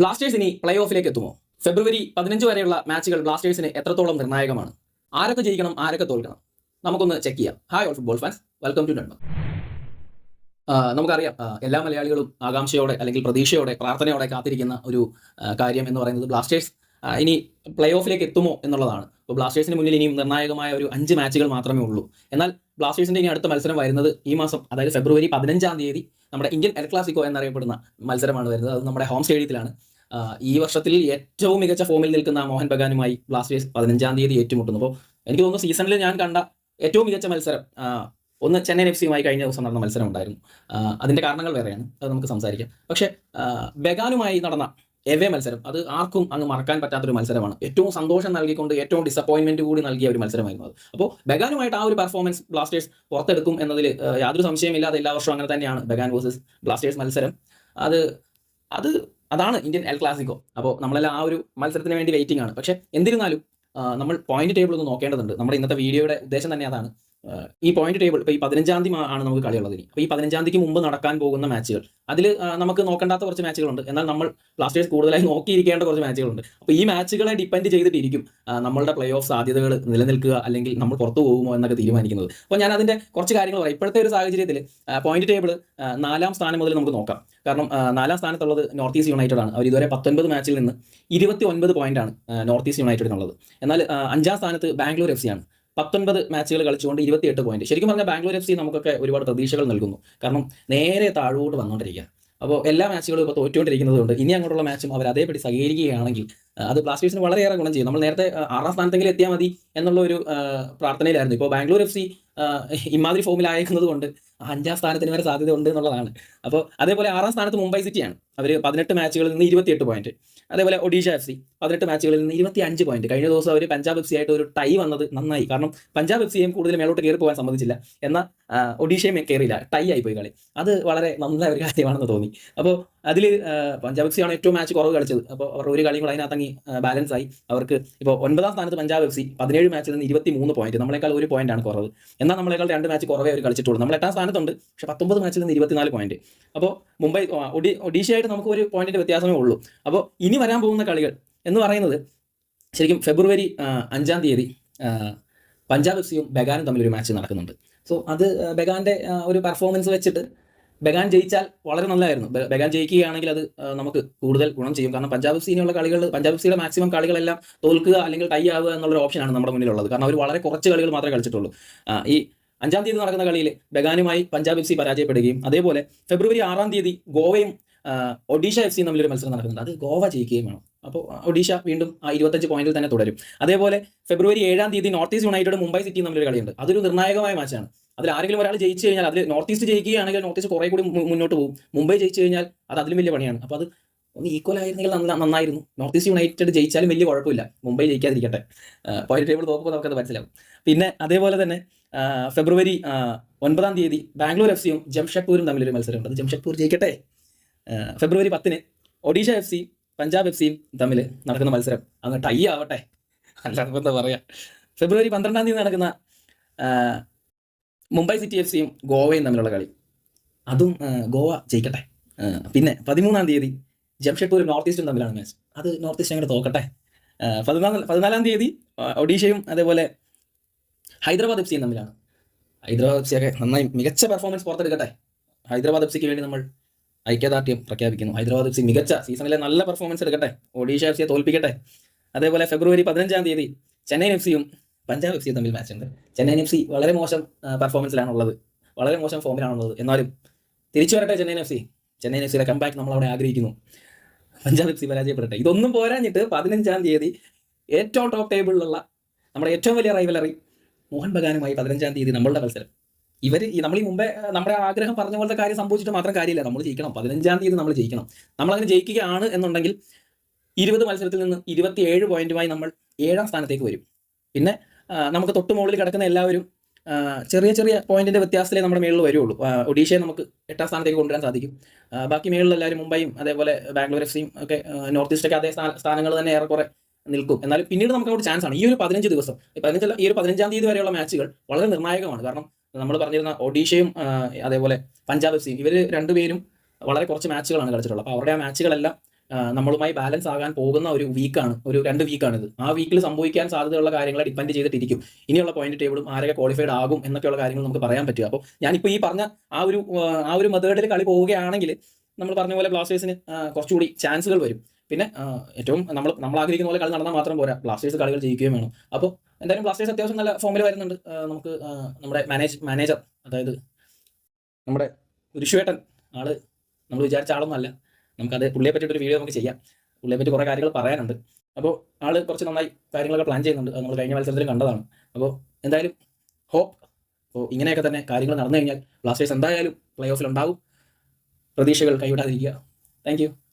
Blasters ഇനി play ഓഫിലേക്ക് എത്തുമോ? ഫെബ്രുവരി പതിനഞ്ച് വരെയുള്ള മാച്ചുകൾ ബ്ലാസ്റ്റേഴ്സിന് എത്രത്തോളം നിർണായകമാണ്? ആരൊക്കെ ജയിക്കണം ആരൊക്കെ തോൽക്കണം? നമുക്കൊന്ന് ചെക്ക് ചെയ്യാം. Hi all football fans welcome to നൺമ നമുക്കറിയാം എല്ലാ മലയാളികളും ആകാംക്ഷയോടെ അല്ലെങ്കിൽ പ്രതീക്ഷയോടെ പ്രാർത്ഥനയോടെ കാത്തിരിക്കുന്ന ഒരു കാര്യം എന്ന് പറയുന്നത് ബ്ലാസ്റ്റേഴ്സ് ഇനി പ്ലേ ഓഫിലേക്ക് എത്തുമോ എന്നുള്ളതാണ്. അപ്പോൾ ബ്ലാസ്റ്റേഴ്സിന് മുന്നിൽ ഇനിയും നിർണായകമായ ഒരു അഞ്ച് മാച്ചുകൾ മാത്രമേ ഉള്ളൂ. എന്നാൽ ബ്ലാസ്റ്റേഴ്സിന്റെ ഇനി അടുത്ത മത്സരം വരുന്നത് ഈ മാസം അതായത് ഫെബ്രുവരി പതിനഞ്ചാം തീയതി. നമ്മുടെ ഇന്ത്യൻ എൽ ക്ലാസിക്കോ എന്നറിയപ്പെടുന്ന മത്സരമാണ് വരുന്നത്. അത് നമ്മുടെ ഹോം സ്റ്റേഡിയത്തിലാണ്. ഈ വർഷത്തിൽ ഏറ്റവും മികച്ച ഫോമിൽ നിൽക്കുന്ന മോഹൻ ബഗാനുമായി ബ്ലാസ്റ്റേഴ്സ് പതിനഞ്ചാം തീയതി ഏറ്റുമുട്ടുന്നു. അപ്പോൾ എനിക്ക് തോന്നുന്നു സീസണിൽ ഞാൻ കണ്ട ഏറ്റവും മികച്ച മത്സരം ഒന്ന് ചെന്നൈയിൻ എഫ് സിയുമായി കഴിഞ്ഞ ദിവസം നടന്ന മത്സരം ഉണ്ടായിരുന്നു അതിന്റെ കാരണങ്ങൾ വേറെയാണ്. അത് നമുക്ക് സംസാരിക്കാം. പക്ഷേ ബഗാനുമായി നടന്ന എവേ മത്സരം. അത് ആർക്കും അങ്ങ് മറക്കാൻ പറ്റാത്തൊരു മത്സരമാണ്. ഏറ്റവും സന്തോഷം നൽകിക്കൊണ്ട് ഏറ്റവും ഡിസപ്പോയിൻമെന്റ് കൂടി നൽകിയ ഒരു മത്സരമായിരുന്നു അത്. അപ്പോൾ ബഗാനുമായിട്ട് ആ ഒരു പെർഫോമൻസ് ബ്ലാസ്റ്റേഴ്സ് പുറത്തെടുക്കും എന്നതിൽ യാതൊരു സംശയമില്ലാതെ എല്ലാ വർഷവും അങ്ങനെ തന്നെയാണ് ബഗാൻ വേഴ്സസ് ബ്ലാസ്റ്റേഴ്സ് മത്സരം. അത് അത് അതാണ് ഇന്ത്യൻ എൽ ക്ലാസിക്കോ അപ്പോൾ നമ്മളെല്ലാം ആ ഒരു മത്സരത്തിന് വേണ്ടി വെയിറ്റിംഗ് ആണ്. പക്ഷേ എന്നിരുന്നാലും നമ്മൾ പോയിന്റ് ടേബിൾ ഒന്ന് നോക്കേണ്ടതുണ്ട്. നമ്മുടെ ഇന്നത്തെ വീഡിയോയുടെ ഉദ്ദേശം തന്നെ അതാണ്. ഈ പോയിന്റ് ടേബിൾ ഇപ്പോൾ ഈ പതിനഞ്ചാം തീയതി ആണ് നമുക്ക് കളിയുള്ളത് ഇനി. അപ്പോൾ ഈ പതിനഞ്ചാം തീയതിക്ക് മുമ്പ് നടക്കാൻ പോകുന്ന മാച്ചുകൾ അതിൽ നമുക്ക് നോക്കേണ്ടാത്ത കുറച്ച് മാച്ചുകളുണ്ട് എന്നാൽ നമ്മൾ ബ്ലാസ്റ്റേഴ്സ് കൂടുതലായി നോക്കിയിരിക്കേണ്ട കുറച്ച് മാച്ചുകളുണ്ട് അപ്പോൾ ഈ മാച്ചുകളെ ഡിപ്പെൻഡ് ചെയ്തിട്ടിരിക്കും നമ്മളുടെ പ്ലേ ഓഫ് സാധ്യതകൾ നിലനിൽക്കുക അല്ലെങ്കിൽ നമ്മൾ പുറത്തു പോകുമോ എന്നൊക്കെ തീരുമാനിക്കുന്നത്. അപ്പോൾ ഞാൻ അതിന്റെ കുറച്ച് കാര്യങ്ങൾ പറയാം. ഇപ്പോഴത്തെ ഒരു സാഹചര്യത്തിൽ പോയിന്റ് ടേബിൾ നാലാം സ്ഥാനം മുതൽ നമുക്ക് നോക്കാം. കാരണം നാലാം സ്ഥാനത്തുള്ളത് നോർത്ത് ഈസ്റ്റ് യുണൈറ്റഡ് ആണ്. അവർ ഇതുവരെ പത്തൊൻപത് മാച്ചിൽ നിന്ന് ഇരുപത്തി ഒൻപത് ആണ് നോർത്ത് ഈസ്റ്റ് യുണൈറ്റഡിനുള്ളത് എന്നാൽ അഞ്ചാം സ്ഥാനത്ത് ബാംഗ്ലൂർ എഫ് സി ആണ്. പത്തൊൻപത് മാച്ചുകൾ കളിച്ചുകൊണ്ട് ഇരുപത്തിയെട്ട് പോയിന്റ് ശരിക്കും പറഞ്ഞാൽ ബാംഗ്ലൂർ എഫ് സി നമുക്കൊക്കെ ഒരുപാട് പ്രതീക്ഷകൾ നൽകുന്നു. കാരണം നേരെ താഴോട്ട് വന്നുകൊണ്ടിരിക്കുക അപ്പോൾ എല്ലാ മാച്ചുകളും ഇപ്പോൾ തോറ്റുകൊണ്ടിരിക്കുന്നതുകൊണ്ട് ഇനി അങ്ങോട്ടുള്ള മാച്ചും അവർ അതേപടി സഹകരിക്കുകയാണെങ്കിൽ അത് ബ്ലാസ്റ്റേഴ്സിന് വളരെയേറെ ഗുണം ചെയ്യും. നമ്മൾ നേരത്തെ ആറാം സ്ഥാനത്തെങ്കിലും എത്തിയാൽ മതി എന്നുള്ള ഒരു പ്രാർത്ഥനയിലായിരുന്നു. ഇപ്പോൾ ബാംഗ്ലൂർ എഫ് സി ഇമാതിരി ഫോമിലായേക്കുന്നത് കൊണ്ട് അഞ്ചാം സ്ഥാനത്തിന് വരെ സാധ്യത ഉണ്ട് എന്നുള്ളതാണ്. അപ്പോൾ അതേപോലെ ആറാം സ്ഥാനത്ത് മുംബൈ സിറ്റിയാണ്. അവർ പതിനെട്ട് മാച്ചുകളിൽ നിന്ന് ഇരുപത്തിയെട്ട് പോയിന്റ് അതേപോലെ ഒഡീഷ എഫ് സി പതിനെട്ട് മാച്ചുകളിൽ നിന്ന് ഇരുപത്തി അഞ്ച് പോയിന്റ് കഴിഞ്ഞ ദിവസം അവർ പഞ്ചാബ് എഫ് സി ആയിട്ട് ഒരു ടൈ വന്നത് നന്നായി. കാരണം പഞ്ചാബ് എഫ് സിയും കൂടുതൽ മേലോട്ട് കയറി പോകാൻ സമ്മതിച്ചില്ല. എന്നാൽ ഒഡീഷയും കയറിയില്ല. ടൈ ആയി പോയി കളി. അത് വളരെ നന്നായ ഒരു കാര്യമാണെന്ന് തോന്നി. അപ്പോൾ അതിൽ പഞ്ചാബ് എഫ് സിയാണ് ഏറ്റവും മാച്ച് കുറവ് കളിച്ചത്. അപ്പോൾ അവർ ഒരു കളിയും കൂടെ അതിനകത്തങ്ങി ബാലൻസ് ആയി. അവർക്ക് ഇപ്പോൾ ഒൻപതാം സ്ഥാനത്ത് പഞ്ചാബ് എഫ് സി പതിനേഴ് മാച്ചിൽ നിന്ന് ഇരുപത്തി മൂന്ന് പോയിന്റ് നമ്മളെക്കാൾ ഒരു പോയിന്റ് ആണ് കുറവ്. എന്നാൽ നമ്മളെക്കാൾ രണ്ട് മാച്ച് കുറവേ അവർ കളിച്ചിട്ടുള്ളൂ. നമ്മൾ എട്ടാം സ്ഥാനത്തുണ്ട് പക്ഷേ പത്തൊമ്പത് മാച്ചിൽ നിന്ന് ഇരുപത്തിനാല് പോയിന്റ് അപ്പോൾ മുംബൈ ഒഡി ഒഡീഷയായിട്ട് നമുക്ക് ഒരു പോയിന്റിന്റെ വ്യത്യാസമേ ഉള്ളൂ. അപ്പോൾ ഇനി വരാൻ പോകുന്ന കളികൾ എന്ന് പറയുന്നത് ശരിക്കും ഫെബ്രുവരി അഞ്ചാം തീയതി പഞ്ചാബ് എഫ് സിയും ബഗാനും തമ്മിൽ ഒരു മാച്ച് നടക്കുന്നുണ്ട്. സോ അത് ബഗാന്റെ ഒരു പെർഫോമൻസ് വെച്ചിട്ട് ബഗാൻ ജയിച്ചാൽ വളരെ നല്ലതായിരുന്നു. ബഗാൻ ജയിക്കുകയാണെങ്കിൽ അത് നമുക്ക് കൂടുതൽ ഗുണം ചെയ്യും. കാരണം പഞ്ചാബ് സീനിയുള്ള കളികൾ പഞ്ചാബ് സിയുടെ മാക്സിമം കളികളെല്ലാം തോൽക്കുക അല്ലെങ്കിൽ ടൈ ആവുക എന്നുള്ള ഓപ്ഷനാണ് നമ്മുടെ മുന്നിലുള്ളത്. കാരണം അവർ വളരെ കുറച്ച് കളികൾ മാത്രമേ കളിച്ചിട്ടുള്ളൂ. ഈ അഞ്ചാം തീയതി നടക്കുന്ന കളിയിൽ ബഗാനുമായി പഞ്ചാബ് എഫ് സി പരാജയപ്പെടുകയും അതേപോലെ ഫെബ്രുവരി ആറാം തീയതി ഗോവയും ഒഡീഷ എഫ് സി തമ്മിലൊരു മത്സരം നടക്കുന്നുണ്ട്. അത് ഗോവ ജയിക്കുകയും വേണം. അപ്പോൾ ഒഡീഷ വീണ്ടും ആ ഇരുപത്തഞ്ച് പോയിന്റിൽ തന്നെ തുടരും. അതേപോലെ ഫെബ്രുവരി ഏഴാം തീയതി നോർത്ത് ഈസ്റ്റ് യുണൈറ്റഡ് മുംബൈ സിറ്റിയും തമ്മിലൊരു കളിയുണ്ട്. അതൊരു നിർണായകമായ മാച്ചാണ് അതിൽ ആരെങ്കിലും ഒരാൾ ജയിച്ചു കഴിഞ്ഞാൽ അതിൽ നോർത്ത് ഈസ്റ്റ് ജയിക്കുകയാണെങ്കിൽ നോർത്ത് ഈസ്റ്റ് കുറേ കൂടി മുന്നോട്ട് പോകും. മുംബൈ ജയിച്ചു കഴിഞ്ഞാൽ അത് അതിലും വലിയ പണിയാണ്. അപ്പോൾ അത് ഒന്ന് ഈക്വൽ ആയിരുന്നെങ്കിൽ നന്ന- നന്നായിരുന്നു. നോർത്ത് ഈസ്റ്റ് യുണൈറ്റഡ് ജയിച്ചാലും വലിയ കുഴപ്പമില്ല. മുംബൈ ജയിക്കാതിരിക്കട്ടെ. പോയിന്റ് ടേബിൾ നോക്കുമ്പോൾ നമുക്കത് മനസ്സിലാവും. പിന്നെ അതേപോലെ തന്നെ ഫെബ്രുവരി ഒൻപതാം തീയതി ബാംഗ്ലൂർ എഫ് സിയും ജംഷഡ്പൂരും തമ്മിലൊരു മത്സരമുണ്ട്. അത് ജംഷഡ്പൂർ ജയിക്കട്ടെ? ഫെബ്രുവരി പത്തിന് Odisha F C Punjab F സിയും തമ്മിൽ നടക്കുന്ന മത്സരം. അങ്ങ് ടൈ ആവട്ടെ. അല്ലാതെ എന്താ പറയുക ഫെബ്രുവരി പന്ത്രണ്ടാം തീയതി നടക്കുന്ന മുംബൈ സിറ്റി എഫ് സിയും ഗോവയും തമ്മിലുള്ള കളി. അതും ഗോവ ജയിക്കട്ടെ. പിന്നെ പതിമൂന്നാം തീയതി ജംഷഡ്പൂരും നോർത്ത് ഈസ്റ്റും തമ്മിലാണ് മാച്ച് അത് നോർത്ത് ഈസ്റ്റ് അങ്ങോട്ട് തോക്കട്ടെ. പതിനാല് പതിനാലാം തീയതി ഒഡീഷയും അതേപോലെ ഹൈദരാബാദ് എഫ് സിയും തമ്മിലാണ്. ഹൈദരാബാദ് എഫ് സി ഒക്കെ നന്നായി മികച്ച പെർഫോമൻസ് പുറത്തെടുക്കട്ടെ. ഹൈദരാബാദ് എഫ് സിക്ക് വേണ്ടി നമ്മൾ ഐക്യദാർഢ്യം പ്രഖ്യാപിക്കുന്നു. ഹൈദരാബാദ് എഫ് സി മികച്ച സീസണിലെ നല്ല പെർഫോമൻസ് എടുക്കട്ടെ. ഒഡീഷ എഫ് സിയെ തോൽപ്പിക്കട്ടെ. അതേപോലെ ഫെബ്രുവരി പതിനഞ്ചാം തീയതി ചെന്നൈ എഫ് സിയും പഞ്ചാബ് എഫ് സി തമ്മിൽ മാച്ച് ഉണ്ട്. ചെന്നൈയിൻ എഫ് സി വളരെ മോശം പെർഫോമൻസിലാണുള്ളത് വളരെ മോശം ഫോമിലാണുള്ളത് എന്നാലും തിരിച്ചു വരട്ടെ Chennai F C. Chennaiyin F സിയുടെ കമ്പാക്ക് നമ്മൾ അവിടെ ആഗ്രഹിക്കുന്നു. പഞ്ചാബ് എഫ് സി പരാജയപ്പെടട്ടെ. ഇതൊന്നും പോരാഞ്ഞിട്ട് പതിനഞ്ചാം തീയതി ഏറ്റവും ടോപ്പ് ടേബിളിലുള്ള നമ്മുടെ ഏറ്റവും വലിയ റൈവലറി മോഹൻ ബഗാനുമായി പതിനഞ്ചാം തീയതി നമ്മളുടെ മത്സരം. ഇവർ ഈ നമ്മൾ ഈ മുമ്പേ നമ്മുടെ ആഗ്രഹം പറഞ്ഞ പോലത്തെ കാര്യം സംഭവിച്ചിട്ട് മാത്രം കാര്യമില്ല. നമ്മൾ ജയിക്കണം. പതിനഞ്ചാം തീയതി നമ്മൾ ജയിക്കണം. നമ്മളങ്ങനെ ജയിക്കുകയാണ് എന്നുണ്ടെങ്കിൽ ഇരുപത് മത്സരത്തിൽ നിന്ന് ഇരുപത്തിയേഴ് പോയിന്റുമായി നമ്മൾ ഏഴാം സ്ഥാനത്തേക്ക് വരും. പിന്നെ നമുക്ക് തൊട്ട് മുകളിൽ കിടക്കുന്ന എല്ലാവരും ചെറിയ ചെറിയ പോയിന്റിന്റെ വ്യത്യാസത്തിലേ നമ്മുടെ മേളിൽ വരുള്ളൂ ഒഡീഷയെ നമുക്ക് എട്ടാം സ്ഥാനത്തേക്ക് കൊണ്ടുവരാൻ സാധിക്കും. ബാക്കി മേളിൽ എല്ലാവരും മുംബൈയും അതേപോലെ ബാംഗ്ലൂർ എഫ് സിയും ഒക്കെ നോർത്ത് ഈസ്റ്റൊക്കെ അതേ സ്ഥാന- സ്ഥാനങ്ങൾ തന്നെ ഏറെക്കുറെ നിൽക്കും. എന്നാലും പിന്നീട് നമുക്ക് അവിടെ ചാൻസ് ആണ്. ഈ ഒരു പതിനഞ്ച് ദിവസം പതിനഞ്ചല്ല ഈ ഒരു പതിനഞ്ചാം തീയതി വരെയുള്ള മാച്ചുകൾ വളരെ നിർണായകമാണ്. കാരണം നമ്മൾ പറഞ്ഞിരുന്ന ഒഡീഷയും അതേപോലെ പഞ്ചാബ് എഫ് സിയും ഇവർ രണ്ടുപേരും വളരെ കുറച്ച് മാച്ചുകളാണ് കളിച്ചിട്ടുള്ളത്. അപ്പോൾ അവരുടെ ആ മാച്ചുകളെല്ലാം നമ്മളുമായി ബാലൻസ് ആകാൻ പോകുന്ന ഒരു വീക്കാണ് ഒരു രണ്ട് വീക്കാണ് ഇത് ആ വീക്കിൽ സംഭവിക്കാൻ സാധ്യതയുള്ള കാര്യങ്ങളെ ഡിപ്പെൻഡ് ചെയ്തിട്ടിരിക്കും. ഇനിയുള്ള പോയിന്റ് ടേബിളും ആരൊക്കെ ക്വാളിഫൈഡ് ആകും എന്നൊക്കെയുള്ള കാര്യങ്ങൾ നമുക്ക് പറയാൻ പറ്റുക. അപ്പോൾ ഞാനിപ്പോൾ ഈ പറഞ്ഞ ആ ഒരു ആ, ഒരു മെത്തേഡിൽ കളി പോവുകയാണെങ്കിൽ നമ്മൾ പറഞ്ഞ പോലെ ബ്ലാസ്റ്റേഴ്സിന് കുറച്ചുകൂടി ചാൻസുകൾ വരും. പിന്നെ ഏറ്റവും നമ്മൾ നമ്മൾ ആഗ്രഹിക്കുന്ന പോലെ കളി നടന്നാൽ മാത്രം പോരാ. ബ്ലാസ്റ്റേഴ്സ് കളികൾ ജയിക്കുകയും വേണം. അപ്പോൾ എന്തായാലും ബ്ലാസ്റ്റേഴ്സ് അത്യാവശ്യം നല്ല ഫോമിൽ വരുന്നുണ്ട്. നമുക്ക് നമ്മുടെ മാനേജ് മാനേജർ അതായത് നമ്മുടെ ഋഷുവേട്ടൻ ആൾ നമ്മൾ വിചാരിച്ച ആളൊന്നുമല്ല നമുക്കത് പുള്ളിയെ പറ്റിയിട്ടൊരു വീഡിയോ നമുക്ക് ചെയ്യാം. പുള്ളിയെ പറ്റി കുറേ കാര്യങ്ങൾ പറയാനുണ്ട്. അപ്പോൾ ആൾ കുറച്ച് നന്നായി കാര്യങ്ങളൊക്കെ പ്ലാൻ ചെയ്യുന്നുണ്ട്. അത് നമ്മൾ കഴിഞ്ഞ മത്സരത്തിൽ കണ്ടതാണ്. അപ്പോൾ എന്തായാലും ഹോപ്പ് അപ്പോൾ ഇങ്ങനെയൊക്കെ തന്നെ കാര്യങ്ങൾ നടന്നു കഴിഞ്ഞാൽ ബ്ലാസ്റ്റേഴ്സ് എന്തായാലും പ്ലേ ഓഫിൽ ഉണ്ടാവും. പ്രതീക്ഷകൾ കൈവിടാതിരിക്കുക. താങ്ക്